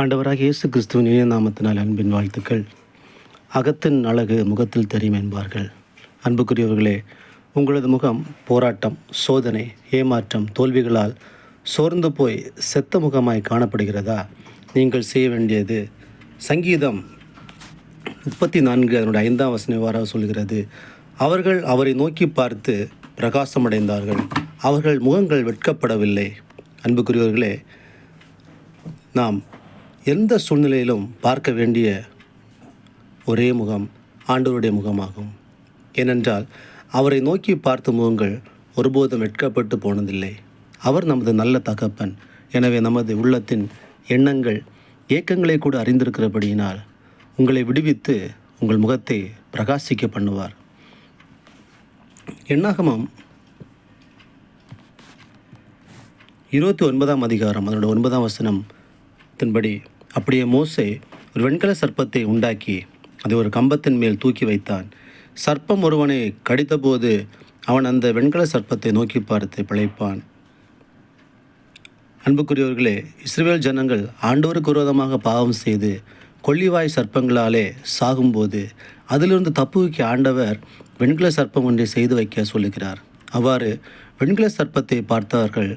ஆண்டவராக இயேசு கிறிஸ்துவின் இணைய நாமத்தினால் அன்பின் வாழ்த்துக்கள். அகத்தின் அழகு முகத்தில் தெரியும் என்பார்கள். அன்புக்குரியவர்களே உங்களது முகம் போராட்டம் சோதனை ஏமாற்றம் தோல்விகளால் சோர்ந்து போய் செத்த முகமாய் காணப்படுகிறதா? நீங்கள் செய்ய வேண்டியது சங்கீதம் முப்பத்தி நான்கு அதனுடைய ஐந்தாம் வசனம் இவ்வாறாக சொல்கிறது அவர்கள் அவரை நோக்கி பார்த்து பிரகாசமடைந்தார்கள். அவர்கள் முகங்கள் வெட்கப்படவில்லை. அன்புக்குரியவர்களே நாம் எந்த சூழ்நிலையிலும் பார்க்க வேண்டிய ஒரே முகம் ஆண்டவருடைய முகமாகும். ஏனென்றால் அவரை நோக்கி பார்த்த முகங்கள் ஒருபோதும் வெட்கப்பட்டு போனதில்லை. அவர் நமது நல்ல தகப்பன். எனவே நமது உள்ளத்தின் எண்ணங்கள் ஏக்கங்களை கூட அறிந்திருக்கிறபடியினால் உங்களை விடுவித்து உங்கள் முகத்தை பிரகாசிக்க பண்ணுவார். எண்ணாகமம் இருபத்தி ஒன்பதாம் அதிகாரம் அதனோட ஒன்பதாம் வசனம் வசனத்தின்படி அப்படியே மோசே ஒரு வெண்கல சர்ப்பத்தை உண்டாக்கி அதை ஒரு கம்பத்தின் மேல் தூக்கி வைத்தான். சர்ப்பம் ஒருவனை கடித்தபோது அவன் அந்த வெண்கல சர்ப்பத்தை நோக்கி பார்த்து பிழைப்பான். அன்புக்குரியவர்களே இஸ்ரேல் ஜனங்கள் ஆண்டவருக்கு விரோதமாக பாவம் செய்து கொள்ளிவாய் சர்ப்பங்களாலே சாகும்போது அதிலிருந்து தப்புவிக்க ஆண்டவர் வெண்கல சர்ப்பம் ஒன்றை செய்து வைக்க சொல்லுகிறார். அவ்வாறு வெண்கல சர்ப்பத்தை பார்த்தவர்கள்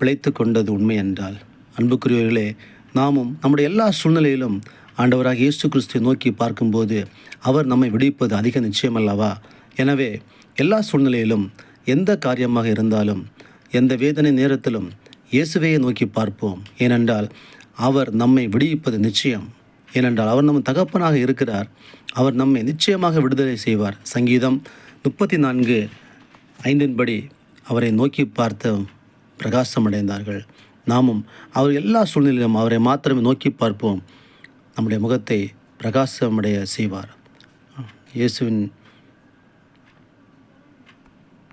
பிழைத்து கொண்டது உண்மை என்றால் அன்புக்குரியவர்களே நாமும் நம்முடைய எல்லா சூழ்நிலையிலும் ஆண்டவராக இயேசு கிறிஸ்துவை நோக்கி பார்க்கும்போது அவர் நம்மை விடுவிப்பது அதிக நிச்சயமல்லவா? எனவே எல்லா சூழ்நிலையிலும் எந்த காரியமாக இருந்தாலும் எந்த வேதனை நேரத்திலும் இயேசுவையை நோக்கி பார்ப்போம். ஏனென்றால் அவர் நம்மை விடுவிப்பது நிச்சயம். ஏனென்றால் அவர் நம் தகப்பனாக இருக்கிறார். அவர் நம்மை நிச்சயமாக விடுதலை செய்வார். சங்கீதம் முப்பத்தி நான்கு ஐந்தின்படி அவரை நோக்கி பார்த்த பிரகாசமடைந்தார்கள். நாமும் அவர் எல்லா சூழ்நிலையிலும் அவரை மாத்திரமே நோக்கி பார்ப்போம். நம்முடைய முகத்தை பிரகாசமடைய செய்வார். இயேசுவின்